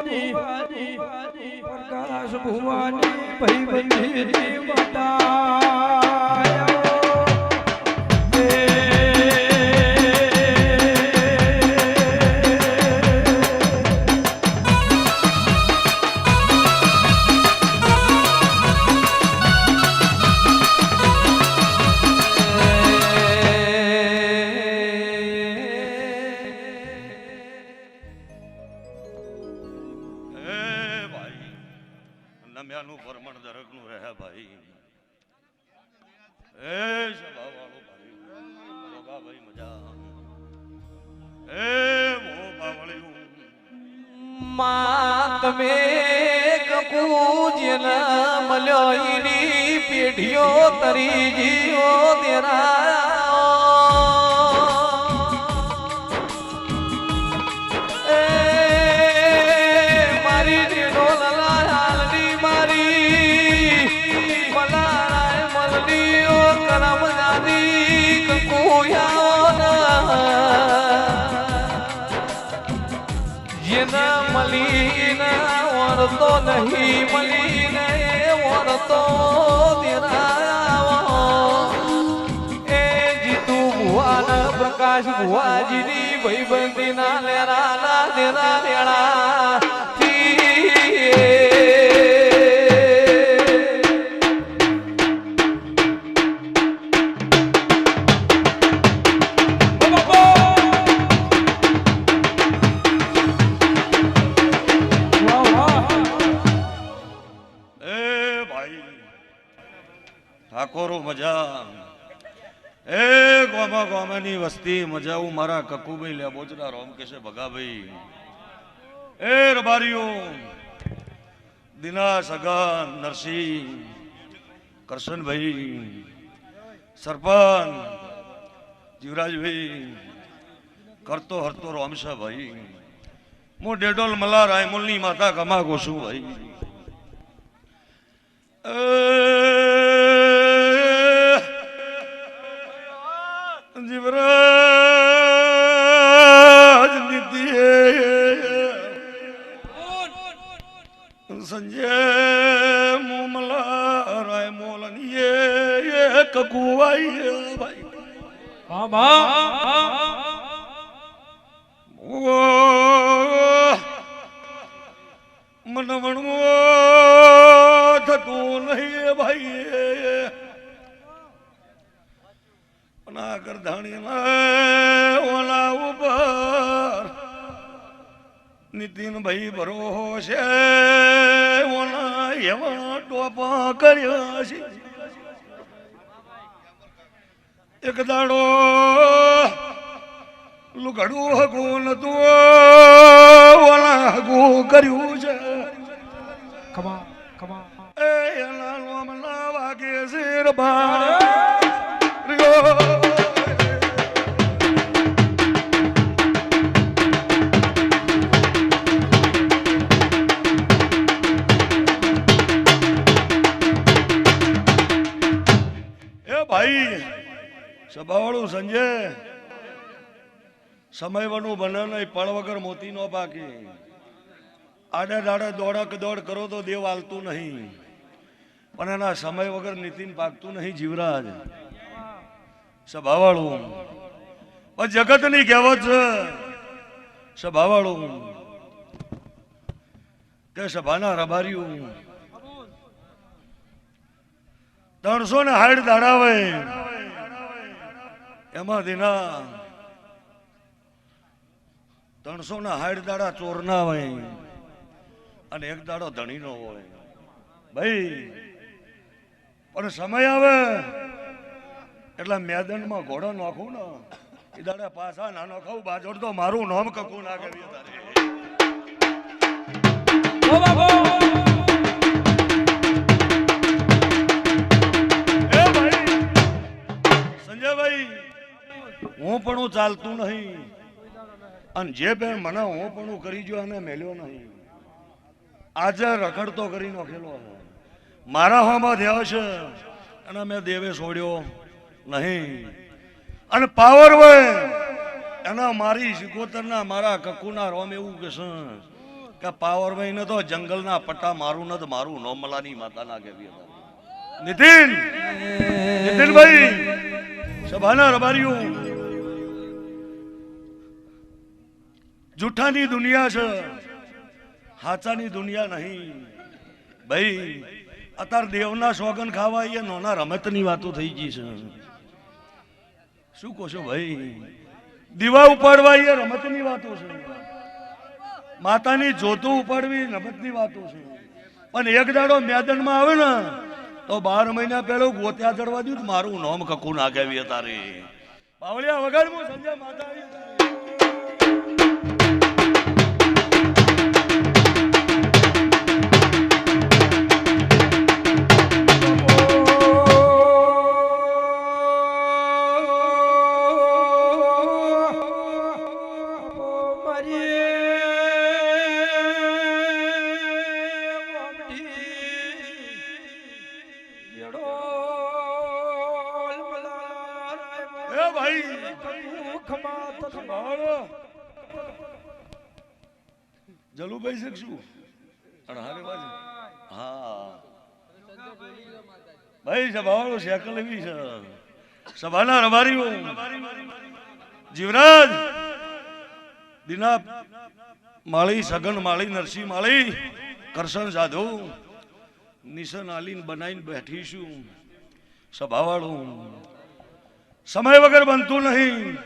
ભુવાની પ્રકાશ ભુવાની ભાઈ બતાયો હે માં તમે કપૂજન મળ્યો ઈની પેઢીઓ તરી જીવો તેરા એ મારી જીનો લલાયાલની મારી, મલારાય મલની ઓ કરમ જાદી કકુયાના મલીના વરતો નહીં મલીને દિરાવો એ જીતુ ભુવાન પ્રકાશ ભુવાજીની ભાઈબંધીના લેરાના દેરા લેણા મજા મારા કકુભાઈ લેબોચના રોમ છે ભગાભાઈ. એ રબારીઓ દિના સગન નરસિંહ, કરશનભાઈ, સરપંચ, જીવરાજભાઈ, કરતો હરતો રોમશાભાઈ હું ડેડોલ મલા રાયમુલની માતા કમાગો છું ભાઈ. જીવરાજ ના કરધાણી ઓલા ઉપર નીતિનભાઈ ભરોસે ઓલા એવા ટોપા કર્યા છે. એક દાડો લુગડું હગું નતું ઓલા હગું કર્યું છે. ખમા ખમા એ એના વાગે શેર બાર. સભાવાળું સંજય સમય વનું બને નહીં પળ વગર મોતી નો પાકી. આડે દાડે દોડક દોડ કરો તો દેવ હાલતું નહીં. પણ એના સમય વગર નીતિન પાકતું નહીં, જીવરાજ. સભાવાળું પણ જગતની કહેવત છે સભાવાળું કે સભાના રબાર્યું ત્રણસો ને હાઈટ દાડાવે. એમાં દીના ત્રણસો ના હાઈટ દાડા ચોરના હોય અને એક દાડો ધણીનો હોય. ભાઈ પણ સમય આવે એટલે મેદાનમાં ઘોડો નાખું ને એ દાડે પાછા ના નખાવું બાજોડ તો મારું નામ કકું ના કરીએ તારે. સંજયભાઈ હું પણ ચાલતું નહીં. અને જે બે મને હું પણ કરી ગયો અને મેલ્યો નહીં. આજે રખડતો કરી નાખેલો. મારા હોમાં થયા છે અને મેં દેવે છોડ્યો નહીં. અને પાવર હોય એના મારી સિકોતરના મારા કકુના રોમ એવું કે છે કે પાવર ભાઈને તો જંગલના પટ્ટા મારું ન મારું નોમલાની માતાના કેવી હતા. નીતિન, નીતિનભાઈ સભાના રબારીઓ, જૂઠાની દુનિયા છે, હાચાની દુનિયા નહીં. ભાઈ અત્યારે દેવના સોગન ખાવા એ નોના રમતની વાતો થઈ ગઈ છે. શું કહો છો ભાઈ? દીવા ઉપાડવા એ રમતની વાતો છે. માતાની જોતું ઉપાડવી રમતની વાતો છે. પણ એક દાડો મેદાનમાં આવે ને તો બાર મહિના પહેલો ગોત્યા ચડવા દઉં મારું નોમ કકુ નાગાવી તારે બાવળિયા વગાડવું સંજય માતા જલુભાઈ છે કે શું અણહારે બાજુ હા. ભાઈ સભાવાળો સાયકલ એવી છે. સભાના રબારીઓ. જીવરાજ. દિના માળી સગન માળી નરસિંહ માળી કરશન સાધુ. નિશન આલીન બનાવીને બેઠીશું. સભાવાળું. સમય વગર બનતું નહીં.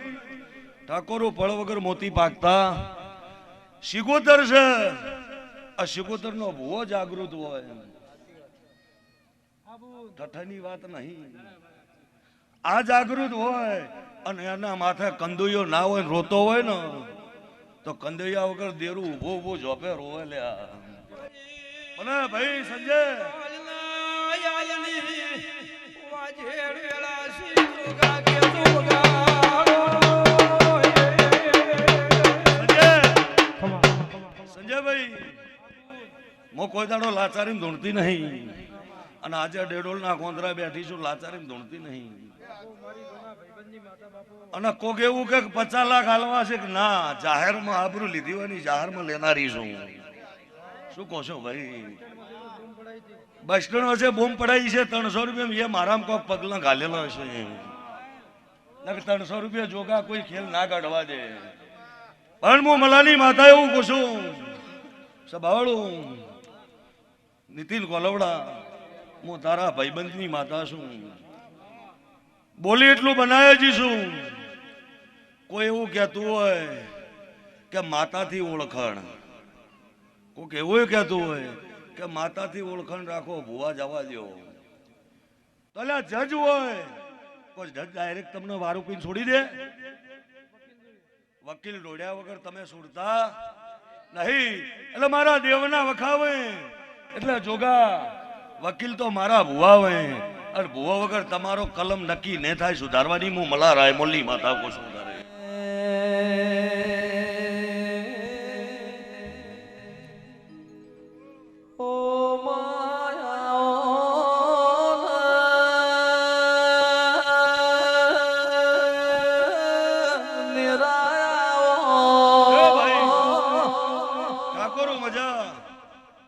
ઠાકોરો ફળ વગર મોતી પાકતા. શિગોતર છે આ શિગોતર નો ભૂવો જાગૃત હોય ઠઠની વાત નહીં. આ જાગૃત હોય અને એના માથે કંદુયો ના હોય રોતો હોય ને, તો કંદૈયા વગર દેરું ઊભો ઊભો જોપે રોવે લ્યા મને ભાઈ સંજય. સંજયભાઈ હું કોઈ દાડો લાચારી ધૂણતી નહીં. અને આજે ડેડોલના કોંદરા બેઠી છું લાચારી ધૂણતી નહીં. અને કોક એવું કે પચાસ લાખ હાલવા છે કે ના, જાહેરમાં આબરૂ લીધી હોય ને જાહેરમાં લેનારી છું. શું કહો છો ભાઈ? બસ સ્ટેન્ડ વચ્ચે બોમ્બ પડાઈ છે, ત્રણસો રૂપિયા એ મારામાં કોક પગલા ઘાલેલો હશે. ત્રણસો રૂપિયા જોગા કોઈ ખેલ ના કાઢવા દે. પણ હું મલાની માતા એવું કહું છું. સભાવાળું નીતિન કોલવડા, હું તારા ભાઈબંધની માતા છું. બોલી એટલું બનાવે જ છું કોઈ એવું કહેતું હોય કે માતાથી ઓળખાણ. કોઈક એવું કહેતું હોય કે માતાથી ઓળખાણ રાખો, ભૂવા જવા દો તલા જજ હોય, કોઈ જજ ડાયરેક્ટ તમને વારું પીને છોડી દે. વકીલ દોડ્યા વગર તમે છોડતા નહીં. એટલે મારા દેવના વખાવે. એટલે જોગા, વકીલ તો મારા ભુવા હોય અને ભુવા વગર તમારો કલમ નક્કી ન થાય સુધારવાની. હું મલા રાય મોલ્લી માતા કો સુધારે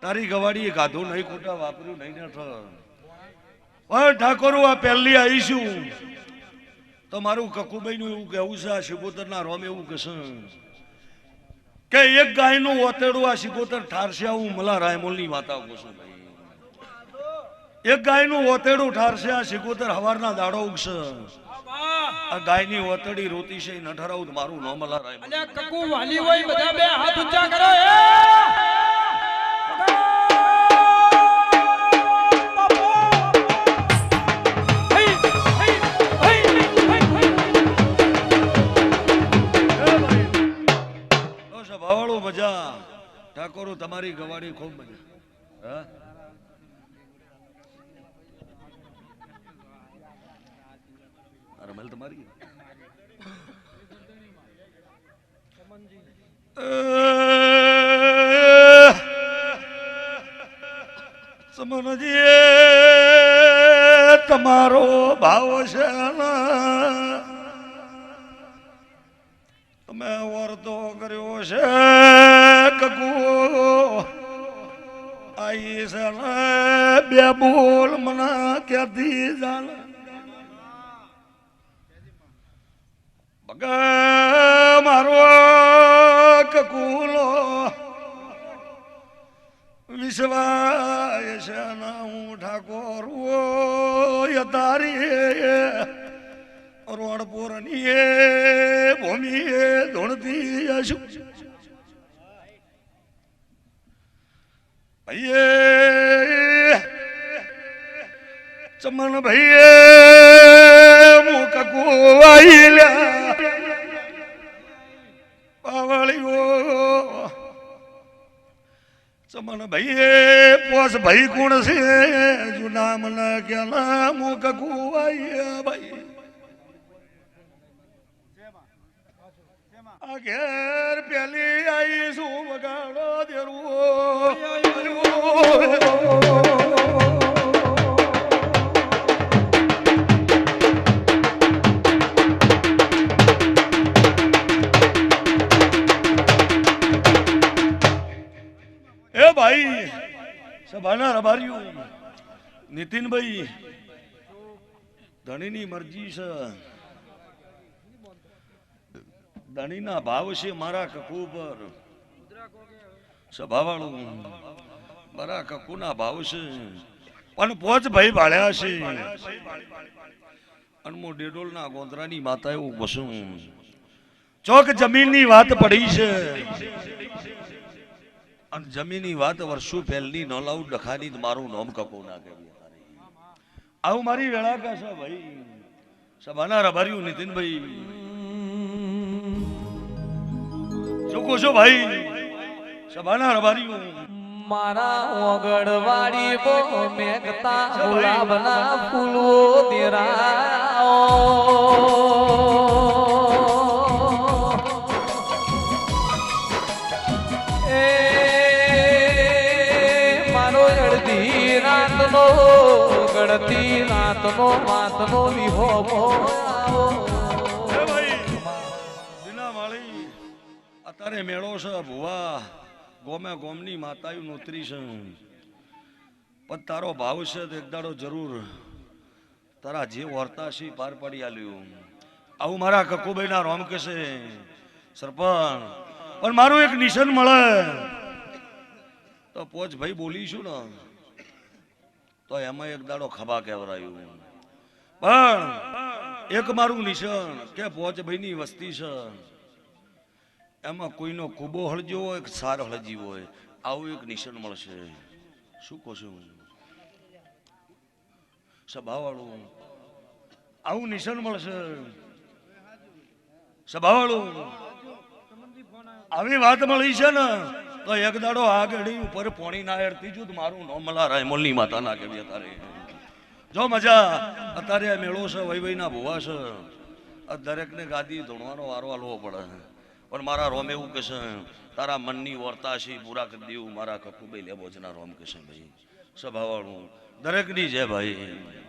તારી ગવાડીએ ગાધું નહીં, ખોટા વાપર્યું નહીં પણ આ પહેલી આવીશું તો મારું કકુબાઈનું એવું કહેવું છે, આ શિકોતર ના રોમ એવું કહેશે. કે એક ગાયનું ઓતેડું આ શિકોતર ઠારશે હું મલા રાયમોલની વાતા કહું ભાઈ. એક ગાયનું ઓતેડું ઠારશે, આ શિકોતર હવારના દાડો ઉગશે. આ ગાયની ઓતડી રોતી છે ન ઠરાવું મારું ન મલા રાયમોલ. કકુ વાલી હોય બધા બે હાથ ઊંચા કરો મજા. ઠાકોરો તમારી ગવાડી ખૂબ મજા. હા? રમેલ તમારી સમનજી તમારો ભાવ છે આઈ ને બે બોલ, મને ક્યાંથી જાણ? બગા મારો કકુલો વિશ્વાય છે ના હું ઠાકોર તારી રોણપુરની એ ભૂમિ એ ધૂણતી અશુ ભાઈએ, ચમન ભાઈએ મુક કુવાઈલ્યા પાવળીઓ, ચમન ભાઈએ, પોસ ભાઈ કોણ છે જુનામ મને ક્યાં મુક કુવાઈયા ભાઈ. આ ઘેર પેલી આઈ શું વગાડો એ ભાઈ સભાના નીતિનભાઈ ધણીની મરજી છે. ધણીના ભાવ છે મારા કકુ પર સભાવાળું. મારા કકુના ભાવ છે? પણ પોચ ભાઈ ભાળ્યા છે. અનમો ડેડોલના ગોંદરાની માતા એવું બસું ચોક જમીનની વાત પડી છે. અને જમીનની વાત વર્ષો પહેલની લાવું, ડખાની મારું નોમ કકો ના કરી આવું મારી વેળા છે ભાઈ. સભાના રભાર્યું નીતિનભાઈ. શું છો ભાઈ? સભાના રબારીઓ. મારા ઓગળવાડી બો મેઘતા ગુલાબના ફૂલો તેરા એ મારો અડધી રાતનો ગળતી રાતનો માતનો વિહો ભાઈ અત્યારે મેળો છે ભુવા. ગોમે ગોમની માતાયું નોતરી છે. પણ તારો ભાવ છે તો એક દાડો જરૂર તારા જે વર્તા છે પાર પાડી આલ્યું. આવું મારા કકુભાઈના રોમ કહેશે, સરપંચ. પણ મારું એક નિશાન મળે. તો પોચ ભાઈ બોલીશું ને? તો એમાં એક દાડો ખભા કહેવરાયું. પણ એક મારું નિશાન કે પોચ ભાઈની વસ્તી છે. એમાં કોઈનો કુબો હળજો હોય કે સાર હળજી હોય, આવું એક નિશાન મળશે. શું કહો છો? સભાવાળું આવું નિશાન મળશે. સભાવાળું આવી વાત મળી છે ને, તો એક દાડો આગળ ઉપર પોણી ના હેરતી જો મારું નોમલા મલા રાયમોલની માતા ના કેવી અત્યારે જો મજા, અત્યારે આ મેળો છે વૈ વઈના ભુવા છે. આ દરેકને ગાદી ધોણવાનો વારો આલવો પડે. પણ મારા રોમ એવું કહેશે તારા મનની વર્તા છે પૂરા કરી દેવું, મારા કકુભાઈ લેબોજના રોમ કહેશે ભાઈ. સ્વભાવવાળું દરેકની છે ભાઈ.